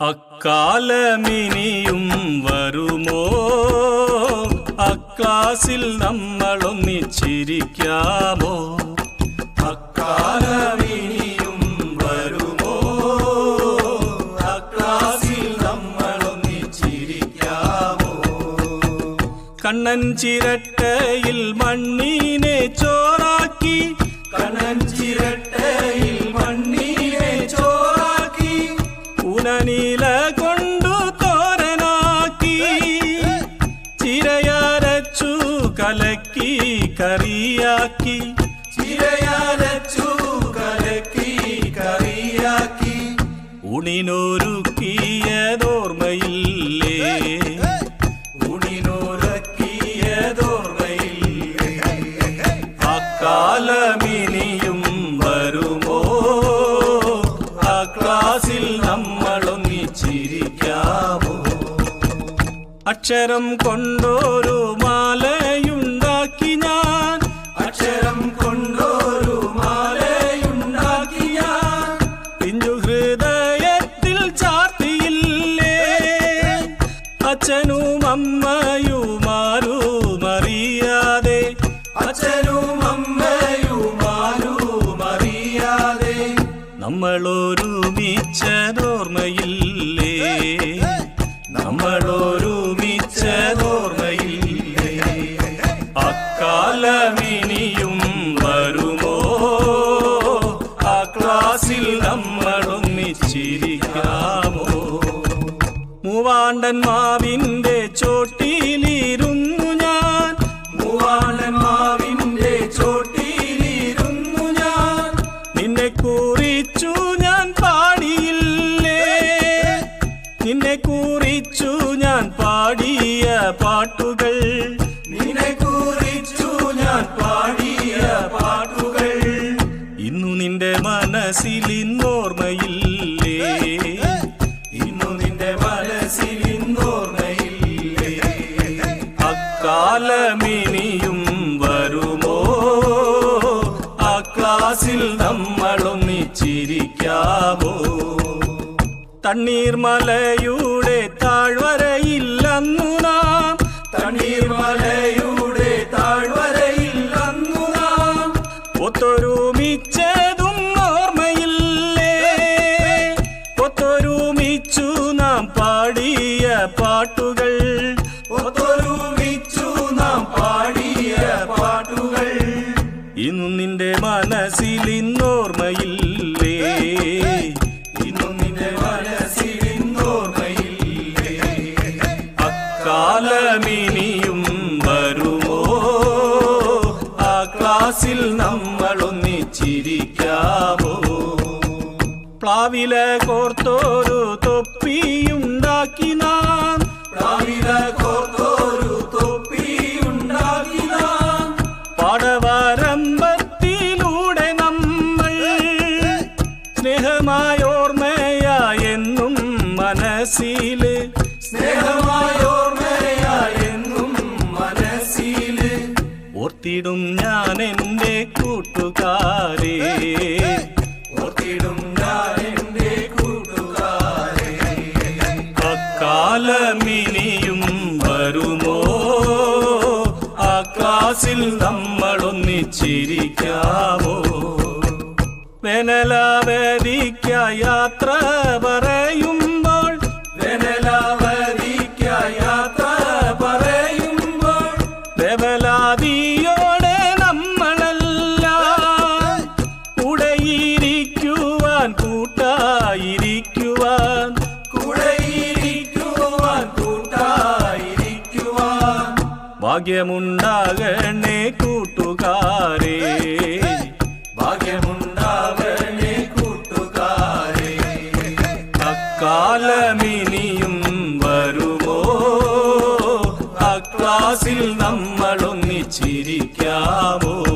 അക്കാലമിനിയും വരുമോ? അക്ലാസിൽ നമ്മളൊന്നിച്ചിരിക്കാമോ? അക്കാലമിനിയും വരുമോ? അക്ലാസിൽ നമ്മളൊന്നിച്ചിരിക്കാമോ? കണ്ണൻ ചിരട്ടയിൽ മണ്ണീനെ ചോറാക്കി കണ്ണൻ ചിരട്ടയിൽ കലക്കി കറിയാക്കി. ചിരയരച്ചു കലക്കി കറിയാക്കി. ഉണിനൊരുക്കിയതോർമ്മയില്ലേ? ഉണിനൊരുക്കിയതോർമ്മയില്ലേ? അക്കാലമിനിയും വരുമോ? ആ അക്ഷരം കൊണ്ടൊരു മാലയുണ്ടാക്കി അച്ഛനും അമ്മയുമാരും അറിയാതെ അച്ഛനും അമ്മയുമാരും അറിയാതെ നമ്മൾ ഒരുമിച്ചതോർമ്മയില്ലേ നമ്മൾ ഒരുമിച്ചതോർമ്മയില്ലേ അക്കാലമിനിയും വരുമോ? ആ ക്ലാസ്സിൽ നമ്മൾ ഒന്നിച്ചിരിക്കാമോ മൂവാണ്ടൻ മാവിന്റെ ചോട്ടിയിലിരുന്നു ഞാൻ. മൂവാണ്ടൻ മാവിന്റെ ചോട്ടിയിലിരുന്നു ഞാൻ. നിന്നെ കുറിച്ചു ഞാൻ പാടിയില്ലേ? നിന്നെ കുറിച്ചു ഞാൻ പാടിയ പാട്ടുകൾ. നിന്നെ കുറിച്ചു ഞാൻ പാടിയ പാട്ടുകൾ. ഇന്നു നിന്റെ മനസ്സിൽ ഇന്നോർമ്മയില്ലേ അക്കാലമിനിയും വരുമോ? ആ ക്ലാസ്സിൽ നമ്മൾ ഒന്നിച്ചിരിക്കാമോ തണ്ണീർമലയുടെ താഴ്വരയില്ലെന്നു നാം. തണ്ണീർമലയുടെ താഴ്വരയില്ലെന്നു നാം. ഒത്തൊരുമിച്ചതും ഓർമ്മയില്ലേ? ഒത്തൊരുമിച്ചു നാം പാടിയ പാട്ടുകൾ നിന്റെ മനസ്സിൽ ഇന്നോർമ്മയില്ലേ? ഇന്നും നിന്റെ മനസ്സിൽ ഇന്നോർമ്മയില്ലേ? അക്കാലമിനിയും വരുമോ? ആ ക്ലാസ്സിൽ നമ്മൾ ഒന്നിച്ചിരിക്കാമോ പ്ലാവില കോർത്തോരു തൊപ്പിയുണ്ടാക്കി മനസ്സിൽ. സ്നേഹമായോർമ്മയാ എന്നും മനസ്സിൽ. ഓർത്തിടും ഞാൻ എന്റെ കൂട്ടുകാരെ. ഓർത്തിടും ഞാൻ എന്റെ കൂട്ടുകാരെ. അക്കാലമിനിയും വരുമോ? ആകാശിൽ നമ്മളൊന്നിച്ചിരിക്കാമോ വേനലാവധിക്ക യാത്ര പറയുമ്പോൾ കൂട്ടായിരിക്കുവാൻ കൂടെയിരിക്കുവാൻ കൂട്ടായിരിക്കുവാൻ. ഭാഗ്യമുണ്ടാകണേ കൂട്ടുകാരേ. ഭാഗ്യമുണ്ടാകണേ കൂട്ടുകാരേ. അക്കാലമിനിയും വരുമോ? അക്ലാസിൽ ഒന്നിച്ചിരിക്കാമോ